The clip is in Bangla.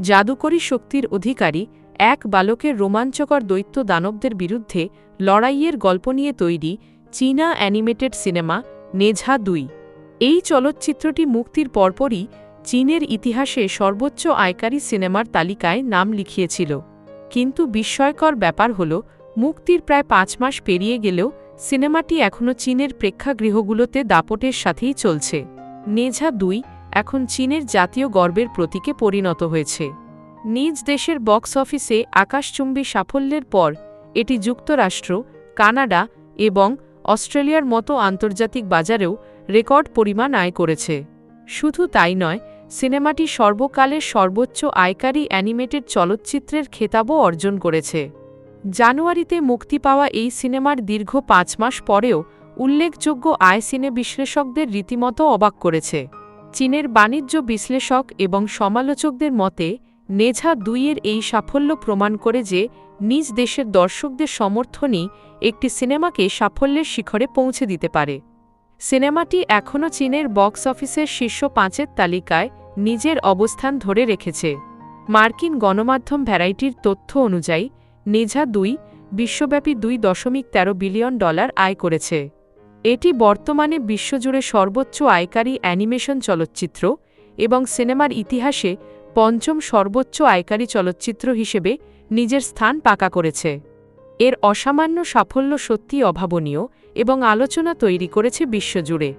জাদুকরী শক্তির অধিকারী, এক বালকের রোমাঞ্চকর দৈত্য দানবদের বিরুদ্ধে লড়াইয়ের গল্প নিয়ে তৈরি চীনা অ্যানিমেটেড সিনেমা নেঝা দুই। এই চলচ্চিত্রটি মুক্তির পরপরই চীনের ইতিহাসে সর্বোচ্চ আয়কারী সিনেমার তালিকায় নাম লিখিয়েছিল। কিন্তু বিস্ময়কর ব্যাপার হল, মুক্তির প্রায় পাঁচ মাস পেরিয়ে গেলেও সিনেমাটি এখনও চীনের প্রেক্ষাগৃহগুলোতে দাপটের সাথেই চলছে। নেঝা দুই এখন চীনের জাতীয় গর্বের প্রতীকে পরিণত হয়েছে। নিজ দেশের বক্স অফিসে আকাশচুম্বী সাফল্যের পর, এটি যুক্তরাষ্ট্র, কানাডা এবং অস্ট্রেলিয়ার মতো আন্তর্জাতিক বাজারেও রেকর্ড পরিমাণ আয় করেছে। শুধু তাই নয়, সিনেমাটি সর্বকালের সর্বোচ্চ আয়কারী অ্যানিমেটেড চলচ্চিত্রের খেতাবও অর্জন করেছে। জানুয়ারিতে মুক্তি পাওয়া এই সিনেমার দীর্ঘ পাঁচ মাস পরেও উল্লেখযোগ্য আয় সিনে বিশ্লেষকদের রীতিমতো অবাক করেছে। চীনের বাণিজ্য বিশ্লেষক এবং সমালোচকদের মতে, নেঝা দুইয়ের এই সাফল্য প্রমাণ করে যে নিজ দেশের দর্শকদের সমর্থনই একটি সিনেমাকে সাফল্যের শিখরে পৌঁছে দিতে পারে। সিনেমাটি এখনও চীনের বক্স অফিসের শীর্ষ পাঁচের তালিকায় নিজের অবস্থান ধরে রেখেছে। মার্কিন গণমাধ্যম ভ্যারাইটির তথ্য অনুযায়ী, নেঝা দুই বিশ্বব্যাপী দুই দশমিক তেরো বিলিয়ন ডলার আয় করেছে। এটি বর্তমানে বিশ্বজুড়ে সর্বোচ্চ আয়কারী অ্যানিমেশন চলচ্চিত্র এবং সিনেমার ইতিহাসে পঞ্চম সর্বোচ্চ আয়কারী চলচ্চিত্র হিসেবে নিজের স্থান পাকা করেছে। এর অসামান্য সাফল্য সত্যি অভাবনীয় এবং আলোচনা তৈরি করেছে বিশ্বজুড়ে।